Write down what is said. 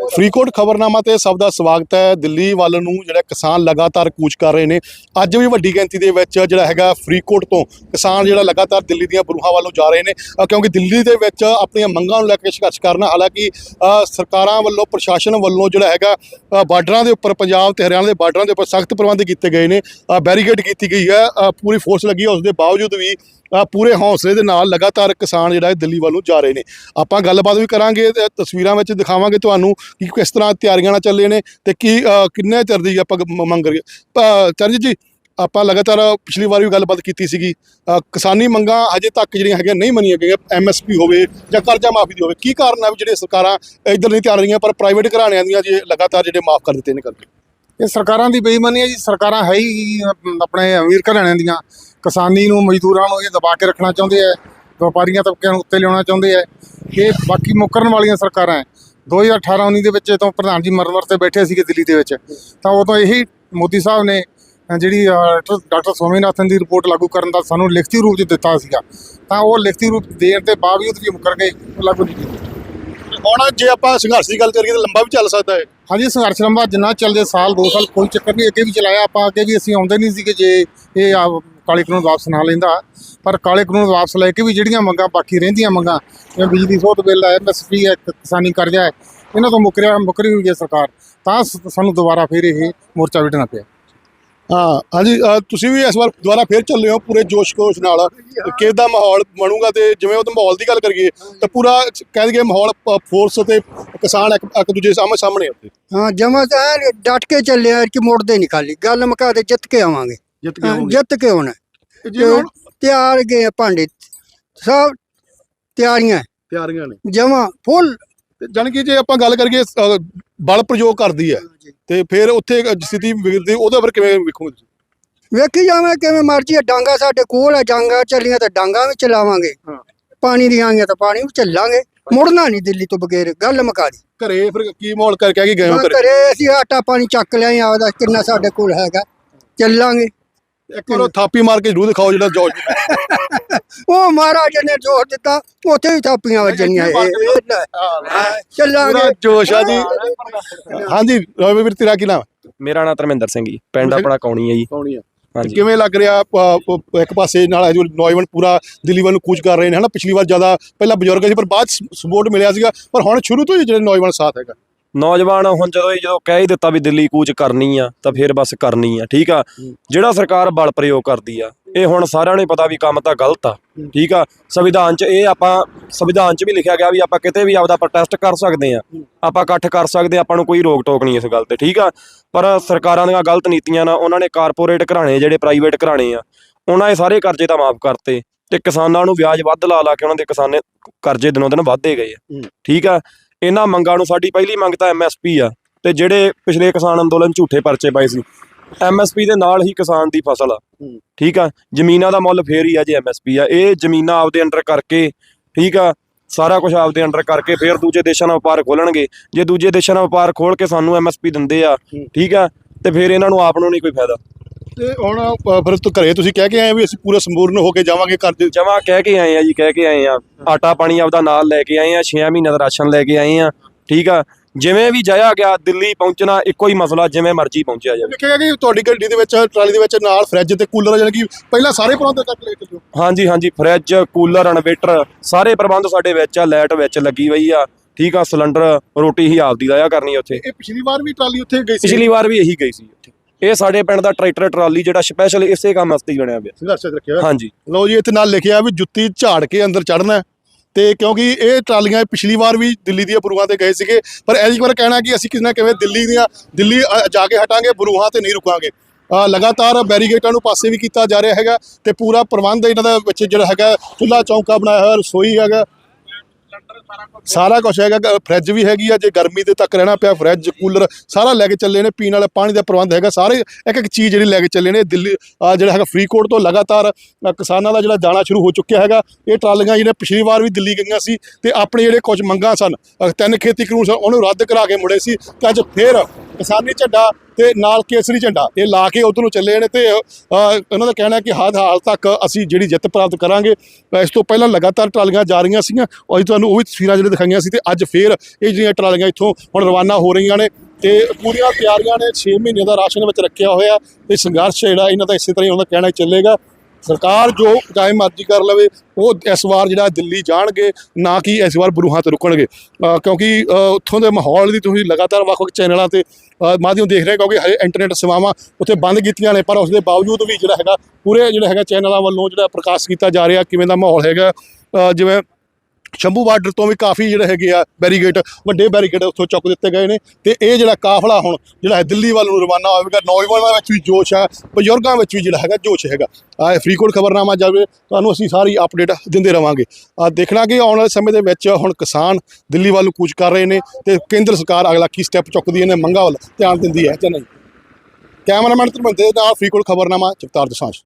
ਫਰੀਦਕੋਟ ਖਬਰਨਾਮਾ ਤੇ ਸਭ ਦਾ ਸਵਾਗਤ ਹੈ। ਦਿੱਲੀ ਵੱਲ ਨੂੰ ਜਿਹੜਾ ਕਿਸਾਨ ਲਗਾਤਾਰ ਕੂਚ ਕਰ ਰਹੇ ਨੇ। ਅੱਜ ਵੀ ਵੱਡੀ ਗਿਣਤੀ ਦੇ ਵਿੱਚ ਜਿਹੜਾ ਹੈਗਾ ਫਰੀਦਕੋਟ ਤੋਂ ਕਿਸਾਨ ਜਿਹੜਾ ਲਗਾਤਾਰ ਦਿੱਲੀ ਦੀਆਂ ਬਰੂਹਾਂ ਵੱਲੋਂ ਜਾ ਰਹੇ ਨੇ। ਕਿਉਂਕਿ ਦਿੱਲੀ ਦੇ ਵਿੱਚ ਆਪਣੀਆਂ ਮੰਗਾਂ ਨੂੰ ਲੈ ਕੇ ਸੰਘਰਸ਼ ਕਰਨਾ ਹਾਲਾਂਕਿ ਸਰਕਾਰਾਂ ਵੱਲੋਂ ਪ੍ਰਸ਼ਾਸਨ ਵੱਲੋਂ ਜਿਹੜਾ ਹੈਗਾ ਅ, ਬਾਰਡਰਾਂ ਦੇ ਉੱਪਰ ਪੰਜਾਬ ਤੇ ਹਰਿਆਣਾ ਦੇ ਬਾਰਡਰਾਂ ਦੇ ਉੱਪਰ ਸਖਤ ਪ੍ਰਬੰਧ ਕੀਤੇ ਗਏ ਨੇ। ਬੈਰੀਕੇਡ ਕੀਤੀ ਗਈ ਹੈ। ਪੂਰੀ ਫੋਰਸ ਲੱਗੀ ਹੈ। ਉਸ ਦੇ ਬਾਵਜੂਦ ਵੀ ਪੂਰੇ ਹੌਸਲੇ ਦੇ ਨਾਲ ਲਗਾਤਾਰ ਕਿਸਾਨ ਜਿਹੜਾ ਹੈ ਦਿੱਲੀ ਵੱਲ ਨੂੰ ਜਾ ਰਹੇ ਨੇ। ਆਪਾਂ ਗੱਲਬਾਤ ਵੀ ਕਰਾਂਗੇ, ਤੇ ਤਸਵੀਰਾਂ ਵਿੱਚ ਦਿਖਾਵਾਂਗੇ ਤੁਹਾਨੂੰ ਕਿ ਕਿਸ ਤਰ੍ਹਾਂ ਤਿਆਰੀਆਂ ਨਾਲ ਚੱਲੇ ਨੇ ਤੇ ਕੀ ਕਿੰਨੇ ਚਿਰ ਦੀ ਆਪਾਂ ਮੰਗ ਰਹੀ ਚਰਨਜੀਤ ਜੀ, ਆਪਾਂ ਲਗਾਤਾਰ ਪਿਛਲੀ ਵਾਰ ਵੀ ਗੱਲਬਾਤ ਕੀਤੀ ਸੀਗੀ ਕਿਸਾਨੀ ਮੰਗਾਂ ਹਜੇ ਤੱਕ ਜਿਹੜੀਆਂ ਹੈਗੀਆਂ ਨਹੀਂ ਮੰਨੀਆਂ ਗਈਆਂ ਐਮਐਸਪੀ ਹੋਵੇ ਜਾਂ ਕਰਜ਼ਾ ਮਾਫੀ ਦੀ ਹੋਵੇ, ਕੀ ਕਾਰਨ ਹੈ ਵੀ ਜਿਹੜੇ ਸਰਕਾਰਾਂ ਇੱਧਰ ਨਹੀਂ ਧਿਆਨ ਰਹੀਆਂ, ਪਰ ਪ੍ਰਾਈਵੇਟ ਘਰਾਣਿਆਂ ਦੀਆਂ ਜੇ ਲਗਾਤਾਰ ਜਿਹੜੇ ਮਾਫ ਕਰ ਦਿੱਤੇ ਨੇ ਕਰਕੇ? ਇਹ ਸਰਕਾਰਾਂ ਦੀ ਬੇਈਮਾਨੀ ਹੈ ਜੀ, ਸਰਕਾਰਾਂ ਹੈ ਹੀ ਆਪਣੇ ਅਮੀਰ ਘਰਾਣਿਆਂ ਦੀਆਂ। ਕਿਸਾਨੀ ਨੂੰ ਮਜ਼ਦੂਰਾਂ ਨੂੰ ਇਹ ਦਬਾ ਕੇ ਰੱਖਣਾ ਚਾਹੁੰਦੇ ਆ ਵਪਾਰੀਆਂ ਤਬਕਿਆਂ ਨੂੰ ਉੱਤੇ ਲਿਆਉਣਾ ਚਾਹੁੰਦੇ ਆ। ਇਹ ਬਾਕੀ ਮੁੱਕਰਨ ਵਾਲੀਆਂ ਸਰਕਾਰਾਂ ਹੈ 2018 19 ਦੇ ਵਿੱਚ ਜਦੋਂ ਪ੍ਰਧਾਨ ਜੀ ਮਰਮਰ ਤੇ ਬੈਠੇ ਸੀਗੇ ਦਿੱਲੀ ਦੇ ਵਿੱਚ ਤਾਂ ਉਦੋਂ ਇਹੀ ਮੋਦੀ ਸਾਹਿਬ ਨੇ ਜਿਹੜੀ ਡਾਕਟਰ- ਸੋਮੀਨਾਥਨ ਦੀ ਰਿਪੋਰਟ ਲਾਗੂ ਕਰਨ ਦਾ ਸਾਨੂੰ ਲਿਖਤੀ ਰੂਪ 'ਚ ਦਿੱਤਾ ਸੀਗਾ। ਤਾਂ ਉਹ ਲਿਖਤੀ ਰੂਪ ਦੇਣ ਦੇ ਬਾਵਜੂਦ ਵੀ ਮੁੱਕਰ ਗਏ ਲਾਗੂ ਨਹੀਂ ਕੀਤੀ। ਹੁਣ ਜੇ ਆਪਾਂ ਸੰਘਰਸ਼ ਦੀ ਗੱਲ ਕਰੀਏ ਤਾਂ ਲੰਬਾ ਵੀ ਚੱਲ ਸਕਦਾ ਹੈ। ਹਾਂਜੀ ਸੰਘਰਸ਼ ਲੰਬਾ ਜਿੰਨਾ ਚੱਲਦੇ ਸਾਲ 2 ਸਾਲ ਕੋਈ ਚੱਕਰ ਨਹੀਂ ਅੱਗੇ ਵੀ ਚਲਾਇਆ ਆਪਾਂ ਅੱਗੇ ਵੀ ਅਸੀਂ ਆਉਂਦੇ ਨਹੀਂ ਸੀਗੇ ਜੇ ਇਹ ਆ ਕਾਲੇ ਕਾਨੂੰਨ ਵਾਪਸ ਨਾ ਲੈਂਦਾ ਪਰ ਕਾਲੇ ਕਾਨੂੰਨ ਵਾਪਸ ਲੈ ਕੇ ਵੀ ਜਿਹੜੀਆਂ ਮੰਗਾਂ ਬਾਕੀ ਰਹਿੰਦੀਆਂ ਮੰਗਾਂ ਜਿਵੇਂ ਬਿਜਲੀ ਸੋਧ ਬਿੱਲ ਹੈ ਐਮਐਸਪੀ ਹੈ ਕਿਸਾਨੀ ਕਰਜ਼ਾ ਹੈ ਇਹਨਾਂ ਤੋਂ ਮੁਕਰਿਆ ਮੁਕਰੀ ਹੋਈ ਹੈ ਸਰਕਾਰ ਤਾਂ ਸਾਨੂੰ ਦੁਬਾਰਾ ਫਿਰ ਇਹ ਮੋਰਚਾ ਵਿਢਣਾ ਪਿਆ। ਹਾਂ ਹਾਂਜੀ ਤੁਸੀਂ ਵੀ ਇਸ ਵਾਰ ਦੁਬਾਰਾ ਫੇਰ ਚੱਲੇ ਹੋ ਪੂਰੇ ਜੋਸ਼ ਖੋਸ਼ ਨਾਲ ਕਿਸ ਦਾ ਮਾਹੌਲ ਬਣੂਗਾ ਤੇ ਜਿਵੇਂ ਉਹ ਮਾਹੌਲ ਦੀ ਗੱਲ ਕਰੀਏ ਤਾਂ ਪੂਰਾ ਕਹਿ ਦਈਏ ਮਾਹੌਲ ਫੋਰਸ ਤੇ ਕਿਸਾਨ ਇੱਕ ਇੱਕ ਦੂਜੇ ਸਾਹਮਣੇ ਸਾਹਮਣੇ ਉੱਤੇ ਹਾਂ ਜਮਾ ਤਾਂ ਡਟ ਕੇ ਚੱਲੇ ਆ ਕਿ ਮੁੜਦੇ ਨਹੀਂ ਖਾਲੀ ਗੱਲ ਮੁਕਾ ਦੇ ਜਿੱਤ ਕੇ ਆਵਾਂਗੇ। ਜਿੱਤ ਹਾਂ, ਜਿੱਤ ਕੇ ਆਉਣਾ। ਤਿਆਰ ਗਏ ਆ ਭਾਂਡੇ ਸਭ ਤਿਆਰੀਆਂ ਤਿਆਰੀਆਂ ਨੇ। ਜਮਾ ਫੁੱਲ। ਜਾਣੀ ਕਿ ਜੇ ਆਪਾਂ ਗੱਲ ਕਰੀਏ ਅ, ਬਲ ਪ੍ਰਯੋਗ ਕਰਦੀ ਹੈ। ਤੇ ਫਿਰ ਉੱਥੇ ਸਥਿਤੀ ਵਿਗੜਦੀ ਉਹਦਾ ਫਿਰ ਕਿਵੇਂ ਵੇਖੋਗੇ ਤੁਸੀਂ? ਵੇਖੀ ਜਾਵੇਂ ਕਿਵੇਂ ਮਰਜ਼ੀ ਆ। ਡਾਂਗਾ ਸਾਡੇ ਕੋਲ ਆ ਡਾਂਗਾ ਚੱਲੀਆਂ ਤਾਂ ਡਾਂਗਾ ਵੀ ਚਲਾਵਾਂਗੇ। ਹਾਂ। ਪਾਣੀ ਦੀਆਂ ਆਈਆਂ ਤਾਂ ਪਾਣੀ ਵੀ ਚੱਲਾਂਗੇ। ਮੁੜਨਾ ਨਹੀਂ ਦਿੱਲੀ ਤੋਂ ਬਗੈਰ ਗੱਲ ਮੁਕਾ ਦੀ। ਘਰੇ ਫਿਰ ਕੀ ਮਾਹੌਲ ਕਰ ਕਹਿ ਕੇ ਗਏ ਹੋ ਘਰੇ? ਘਰੇ ਅਸੀਂ ਆਟਾ ਪਾਣੀ ਚੱਕ ਲਿਆਏ ਆਪਦਾ ਕਿੰਨਾ ਸਾਡੇ ਕੋਲ ਹੈਗਾ। ਚੱਲਾਂਗੇ। ਇੱਕ ਵਾਰ ਉਹ ਥਾਪੀ ਮਾਰ ਕੇ ਜ਼ਰੂਰ ਦਿਖਾਓ ਜਿਹੜਾ ਜੋਸ਼ ਉਹ ਮਹਾਰਾਜ ਨੇ ਜੋਰ ਦਿੱਤਾ ਉੱਥੇ ਵੀ ਥਾਪੀਆਂ ਵੱਜਣੀਆਂ ਇਹ- ਚੱਲਾਂਗੇ। ਪੂਰਾ ਜੋਸ਼ ਆ ਜੀ। ਹਾਂਜੀ ਰਵੀ ਵੀਰ ਤੇਰਾ ਕੀ ਨਾਮ? ਹੈ ਮੇਰਾ ਨਾਮ ਧਰਮਿੰਦਰ ਸਿੰਘ ਜੀ ਪਿੰਡ ਆਪਣਾ ਕੌਣੀ ਹੈ ਜੀ। ਹਾਂਜੀ। ਕਿਵੇਂ ਲੱਗ ਰਿਹਾ ਪ- ਪ- ਇੱਕ ਪਾਸੇ ਨਾਲ ਜੋ ਨੌਜਵਾਨ ਪੂਰਾ ਦਿੱਲੀ ਵੱਲ ਨੂੰ ਕੂਚ ਕਰ ਰਹੇ ਨੇ ਹਨਾ? ਪਿਛਲੀ ਵਾਰ ਜ਼ਿਆਦਾ ਪਹਿਲਾਂ ਬਜ਼ੁਰਗ ਸੀ ਪਰ ਬਾਅਦ ਸਪੋਰਟ ਮਿਲਿਆ ਸੀਗਾ। ਪਰ ਹੁਣ ਸ਼ੁਰੂ ਤੋਂ ਹੀ ਜਿਹੜੇ ਨੌਜਵਾਨ ਸਾਥ ਹੈਗਾ। ਨੌਜਵਾਨ ਹੁਣ ਜਦੋਂ ਜਦੋਂ ਕਹਿ ਹੀ ਦਿੱਤਾ ਵੀ ਦਿੱਲੀ ਕੂਚ ਕਰਨੀ ਆ ਤਾਂ ਫਿਰ ਬਸ ਕਰਨੀ ਆ ਠੀਕ ਆ? ਜਿਹੜਾ ਸਰਕਾਰ ਬਲ ਪ੍ਰਯੋਗ ਕਰਦੀ ਆ ਇਹ ਹੁਣ ਸਾਰਿਆਂ ਨੂੰ ਪਤਾ ਵੀ ਕੰਮ ਤਾਂ ਗਲਤ ਆ ਠੀਕ ਆ? ਸੰਵਿਧਾਨ 'ਚ ਇਹ ਆਪਾਂ ਸੰਵਿਧਾਨ 'ਚ ਵੀ ਲਿਖਿਆ ਗਿਆ ਵੀ ਆਪਾਂ ਕਿਤੇ ਵੀ ਆਪਦਾ ਪ੍ਰੋਟੈਸਟ ਕਰ ਸਕਦੇ ਆ ਆਪਾਂ ਇਕੱਠ ਕਰ ਸਕਦੇ ਆ ਆਪਾਂ ਨੂੰ ਕੋਈ ਰੋਕ ਟੋਕ ਨਹੀਂ ਇਸ ਗੱਲ ਤੇ ਠੀਕ ਆ? ਪਰ ਸਰਕਾਰਾਂ ਦੀਆਂ ਗਲਤ ਨੀਤੀਆਂ ਨਾਲ ਉਹਨਾਂ ਨੇ ਕਾਰਪੋਰੇਟ ਘਰਾਣੇ ਜਿਹੜੇ ਪ੍ਰਾਈਵੇਟ ਘਰਾਣੇ ਆ ਉਹਨਾਂ ਇਹ ਸਾਰੇ ਕਰਜ਼ੇ ਤਾਂ ਮਾਫ ਕਰਤੇ ਤੇ ਕਿਸਾਨਾਂ ਨੂੰ ਵਿਆਜ ਵੱਧ ਲਾ ਲਾ ਕੇ ਉਹਨਾਂ ਦੇ ਕਿਸਾਨੇ ਕਰਜ਼ੇ ਦਿਨੋਂ ਦਿਨ ਵੱਧਦੇ ਗਏ ਆ। ਠੀਕ ਆ? ਇਹਨਾਂ ਮੰਗਾਂ ਨੂੰ ਸਾਡੀ ਪਹਿਲੀ ਮੰਗ ਤਾਂ ਐਮਐਸਪੀ ਆ ਤੇ ਜਿਹੜੇ ਪਿਛਲੇ ਕਿਸਾਨ ਅੰਦੋਲਨ ਝੂਠੇ ਪਰਚੇ ਪਾਏ ਸੀ ਐਮਐਸਪੀ ਦੇ ਨਾਲ ਹੀ ਕਿਸਾਨ ਦੀ ਫਸਲ ਆ। ਠੀਕ ਆ ਜ਼ਮੀਨਾਂ ਦਾ ਮੁੱਲ ਫੇਰ ਹੀ ਆ ਜੇ ਐਮਐਸਪੀ ਆ ਇਹ ਜ਼ਮੀਨਾਂ ਆਪਦੇ ਅੰਡਰ ਕਰਕੇ ਠੀਕ ਆ ਸਾਰਾ ਕੁਝ ਆਪਦੇ ਅੰਡਰ ਕਰਕੇ ਫੇਰ ਦੂਜੇ ਦੇਸ਼ਾਂ ਨਾਲ ਵਪਾਰ ਖੋਲਣਗੇ ਜੇ ਦੂਜੇ ਦੇਸ਼ਾਂ ਨਾਲ ਵਪਾਰ ਖੋਲ ਕੇ ਸਾਨੂੰ ਐਮਐਸਪੀ ਦਿੰਦੇ ਆ। ਠੀਕ ਆ ਤੇ ਫਿਰ ਇਹਨਾਂ ਨੂੰ ਆਪ ਨੂੰ ਨਹੀਂ ਕੋਈ ਫਾਇਦਾ ਤੇ ਹੁਣ ਅ, ਫਿਰ ਤੂੰ ਘਰੇ ਤੁਸੀਂ ਕਹਿ ਕੇ ਆਏ ਵੀ ਅਸੀਂ ਪੂਰਾ ਸੰਪੂਰਨ ਹੋ ਕੇ ਜਾਵਾਂਗੇ ਕਰ ਦੇ ਜਮਾ ਕਹਿ ਕੇ ਆਏ ਆ ਜੀ ਕਹਿ ਕੇ ਆਏ ਆ। ਆਟਾ ਪਾਣੀ ਆਪਦਾ ਨਾਲ ਲੈ ਕੇ ਆਏ ਆ 6 ਮਹੀਨਿਆਂ ਦਾ ਰਾਸ਼ਨ ਲੈ ਕੇ ਆਏ ਆ ਠੀਕ ਆ? ਜਿਵੇਂ ਵੀ ਜਾਇਆ ਗਿਆ ਦਿੱਲੀ ਪਹੁੰਚਣਾ ਇੱਕੋ ਹੀ ਮਸਲਾ ਜਿਵੇਂ ਮਰਜ਼ੀ ਪਹੁੰਚਿਆ ਜਾਵੇ। ਦੇਖਿਆ ਕਿ ਤੁਹਾਡੀ ਗੱਡੀ ਦੇ ਵਿੱਚ ਟਰਾਲੀ ਦੇ ਵਿੱਚ ਨਾਲ ਫ੍ਰਿਜ ਤੇ ਕੂਲਰ ਜਾਨੀ ਕਿ ਪਹਿਲਾਂ ਸਾਰੇ ਪ੍ਰਬੰਧ ਤੱਕ ਲੈ ਕੇ ਜਾਓ ਹਾਂਜੀ ਹਾਂਜੀ ਫ੍ਰਿਜ ਕੂਲਰ ਇਨਵੇਟਰ ਸਾਰੇ ਪ੍ਰਬੰਧ ਸਾਡੇ ਵਿੱਚ ਆ ਲਾਈਟ ਵਿੱਚ ਲੱਗੀ ਹੋਈ ਆ ਠੀਕ ਆ? ਸਿਲੰਡਰ ਰੋਟੀ ਹੀ ਆਪਦੀ ਲਾਇਆ ਕਰਨੀ ਉੱਥੇ। ਇਹ ਪਿਛਲੀ ਵਾਰ ਵੀ ਟਰਾਲੀ ਉੱਥੇ ਗਈ ਸੀ? ਪਿਛਲੀ ਵਾਰ ਵੀ ਇਹੀ ਗਈ ਸੀ ਉੱਥੇ। ਇਹ ਸਾਡੇ ਪਿੰਡ ਦਾ ਟਰੈਕਟਰ ਟਰਾਲੀ ਜਿਹੜਾ ਸਪੈਸ਼ਲ ਇਸੇ ਕੰਮ ਵਾਸਤੇ ਹੀ ਬਣਿਆ ਪਿਆ। ਸੰਘਰਸ਼ ਰੱਖਿਆ ਹੋਇਆ। ਹਾਂਜੀ। ਲਓ ਜੀ ਇੱਥੇ ਨਾਲ ਲਿਖਿਆ ਵੀ ਜੁੱਤੀ ਝਾੜ ਕੇ ਅੰਦਰ ਚੜਨਾ ਤੇ ਕਿਉਂਕਿ ਇਹ ਟਰਾਲੀਆਂ ਪਿਛਲੀ ਵਾਰ ਵੀ ਦਿੱਲੀ ਦੀਆਂ ਬਰੂਹਾਂ ਤੇ ਗਏ ਸੀਗੇ ਪਰ ਐਤਕੀ ਵਾਰ ਕਹਿਣਾ ਕਿ ਅਸੀਂ ਕਿਸੇ ਨਾ ਕਿਵੇਂ ਦਿੱਲੀ ਦੀਆਂ ਦਿੱਲੀ ਅ, ਜਾ ਕੇ ਹਟਾਂਗੇ ਬਰੂਹਾਂ ਤੇ ਨਹੀਂ ਰੁਕਾਂਗੇ। ਅ, ਲਗਾਤਾਰ ਬੈਰੀਗੇਟਾਂ ਨੂੰ ਪਾਸੇ ਵੀ ਕੀਤਾ ਜਾ ਰਿਹਾ ਹੈਗਾ ਤੇ ਪੂਰਾ ਪ੍ਰਬੰਧ ਇਹਨਾਂ ਦਾ ਵਿੱਚ ਜਿਹੜਾ ਹੈਗਾ ਚੁੱਲਾ ਚੌਂਕਾ ਬਣਾਇਆ ਹੋਇਆ ਰਸੋਈ ਹੈਗਾ ਸਾਰਾ ਕੁਝ ਹੈਗਾ। ਗ- ਫਰਿੱਜ ਵੀ ਹੈਗੀ ਆ ਜੇ ਗਰਮੀ ਦੇ ਤੱਕ ਰਹਿਣਾ ਪਿਆ ਫਰਿੱਜ ਕੂਲਰ ਸਾਰਾ ਲੈ ਕੇ ਚੱਲੇ ਨੇ ਪੀਣ ਵਾਲੇ ਪਾਣੀ ਦਾ ਪ੍ਰਬੰਧ ਹੈਗਾ ਸਾਰੇ ਇੱਕ ਇੱਕ ਚੀਜ਼ ਜਿਹੜੀ ਲੈ ਕੇ ਚੱਲੇ ਨੇ ਦਿੱਲੀ ਆ ਜਿਹੜਾ ਹੈਗਾ ਫਰੀਦਕੋਟ ਤੋਂ ਲਗਾਤਾਰ ਅ, ਕਿਸਾਨਾਂ ਦਾ ਜਿਹੜਾ ਜਾਣਾ ਸ਼ੁਰੂ ਹੋ ਚੁੱਕਿਆ ਹੈਗਾ ਇਹ ਟਰਾਲੀਆਂ ਜਿਹੜੀਆਂ ਪਿਛਲੀ ਵਾਰ ਵੀ ਦਿੱਲੀ ਗਈਆਂ ਸੀ ਤੇ ਆਪਣੇ ਜਿਹੜੇ ਕੁਝ ਮੰਗਾਂ ਸਨ ਅ, ਤਿੰਨ ਖੇਤੀ ਕਾਨੂੰਨ ਸਨ ਉਹਨੂੰ ਰੱਦ ਕਰਾ ਕੇ ਮੁੜੇ ਸੀ ਤੇ ਅੱਜ ਫੇਰ ਕਿਸਾਨੀ ਝੰਡਾ ਤੇ ਨਾਲ ਕੇਸਰੀ ਝੰਡਾ ਇਹ ਲਾ ਕੇ ਉਧਰ ਨੂੰ ਚੱਲੇ ਨੇ ਤੇ ਅ, ਉਹਨਾਂ ਦਾ ਕਹਿਣਾ ਕਿ ਹਾਲ ਹਾਲ ਤੱਕ ਅਸੀਂ ਜਿਹੜੀ ਜਿੱਤ ਪ੍ਰਾਪਤ ਕਰਾਂਗੇ। ਇਸ ਤੋਂ ਪਹਿਲਾਂ ਲਗਾਤਾਰ ਟਰਾਲੀਆਂ ਜਾ ਰਹੀਆਂ ਸੀਗੀਆਂ ਅੱਜ ਤੁਹਾਨੂੰ ਉਹ ਵੀ ਤਸਵੀਰਾਂ ਜਿਹੜੇ ਦਿਖਾਈਆਂ ਸੀ ਤੇ ਅੱਜ ਫੇਰ ਇਹ ਜਿਹੜੀਆਂ ਟਰਾਲੀਆਂ ਇੱਥੋਂ ਹੁਣ ਰਵਾਨਾ ਹੋ ਰਹੀਆਂ ਨੇ ਤੇ ਪੂਰੀਆਂ ਤਿਆਰੀਆਂ ਨੇ 6 ਮਹੀਨੇ ਦਾ ਰਾਸ਼ਨ ਵਿੱਚ ਰੱਖਿਆ ਹੋਇਆ ਤੇ ਸੰਘਰਸ਼ ਜਿਹੜਾ ਇਹਨਾਂ ਦਾ ਇਸੇ ਤਰ੍ਹਾਂ ਹੀ ਉਹਨਾਂ ਦਾ ਕਹਿਣਾ ਚੱਲੇਗਾ। ਸਰਕਾਰ ਜੋ ਚਾਹੇ ਮਰਜ਼ੀ ਕਰ ਲਵੇ, ਉਹ ਇਸ ਵਾਰ ਜਿਹੜਾ ਦਿੱਲੀ ਜਾਣਗੇ, ਨਾ ਕਿ ਇਸ ਵਾਰ ਬਰੂਹਾਂ ਤੇ ਰੁਕਣਗੇ। ਕਿਉਂਕਿ ਉੱਥੋਂ ਦੇ ਮਾਹੌਲ ਦੀ ਤੁਸੀਂ ਲਗਾਤਾਰ ਵੱਖ-ਵੱਖ ਚੈਨਲਾਂ ਤੇ ਮਾਧਿਅਮ ਦੇਖ ਰਹੇ ਹੋ ਕਿਉਂਕਿ ਹਜੇ ਇੰਟਰਨੈਟ ਸੇਵਾਵਾਂ ਉੱਥੇ ਬੰਦ ਕੀਤੀਆਂ ਨੇ, ਪਰ ਉਸ ਦੇ ਬਾਵਜੂਦ ਵੀ ਜਿਹੜਾ ਹੈਗਾ, ਪੂਰੇ ਜਿਹੜਾ ਹੈਗਾ ਚੈਨਲਾਂ ਵੱਲੋਂ ਜਿਹੜਾ ਪ੍ਰਕਾਸ਼ ਕੀਤਾ ਜਾ ਰਿਹਾ, ਕਿਵੇਂ ਦਾ ਮਾਹੌਲ ਹੈਗਾ ਜਿਵੇਂ ਸ਼ੰਭੂ ਬਾਰਡਰ ਤੋਂ ਵੀ ਕਾਫੀ ਜਿਹੜੇ ਹੈਗੇ ਆ ਬੈਰੀਗੇਟ, ਵੱਡੇ ਬੈਰੀਗੇਟ ਉੱਥੋਂ ਚੁੱਕ ਦਿੱਤੇ ਗਏ ਨੇ ਤੇ ਇਹ ਜਿਹੜਾ ਕਾਫਲਾ ਹੁਣ ਜਿਹੜਾ ਹੈ ਦਿੱਲੀ ਵੱਲ ਨੂੰ ਰਵਾਨਾ ਹੋਵੇਗਾ, ਨੌਜਵਾਨਾਂ ਵਿੱਚ ਵੀ ਜੋਸ਼ ਹੈ, ਬਜ਼ੁਰਗਾਂ ਵਿੱਚ ਵੀ ਜਿਹੜਾ ਹੈਗਾ ਜੋਸ਼ ਹੈਗਾ। ਆ ਫਰੀਕੋਟ ਖਬਰਨਾਮਾ ਜਾਵੇ ਤੁਹਾਨੂੰ ਅਸੀਂ ਸਾਰੀ ਅਪਡੇਟ ਦਿੰਦੇ ਰਵਾਂਗੇ। ਆ ਦੇਖਣਾ ਕਿ ਆਉਣ ਵਾਲੇ ਸਮੇਂ ਦੇ ਵਿੱਚ ਹੁਣ ਕਿਸਾਨ ਦਿੱਲੀ ਵੱਲ ਨੂੰ ਕੂਚ ਕਰ ਰਹੇ ਨੇ ਤੇ ਕੇਂਦਰ ਸਰਕਾਰ ਅਗਲਾ ਕੀ ਸਟੈਪ ਚੁੱਕਦੀ ਹੈ ਨੇ ਮੰਗਾ ਵੱਲ ਧਿਆਨ ਦਿੰਦੀ ਹੈ ਜਾਂ ਨਹੀਂ। ਕੈਮਰਾਮੈਨ ਧਰਮਿੰਦਰ ਦੇ ਨਾਲ ਫਰੀਦਕੋਟ ਖਬਰਨਾਮਾ, ਜਗਤਾਰ ਦਸਾਂਝ।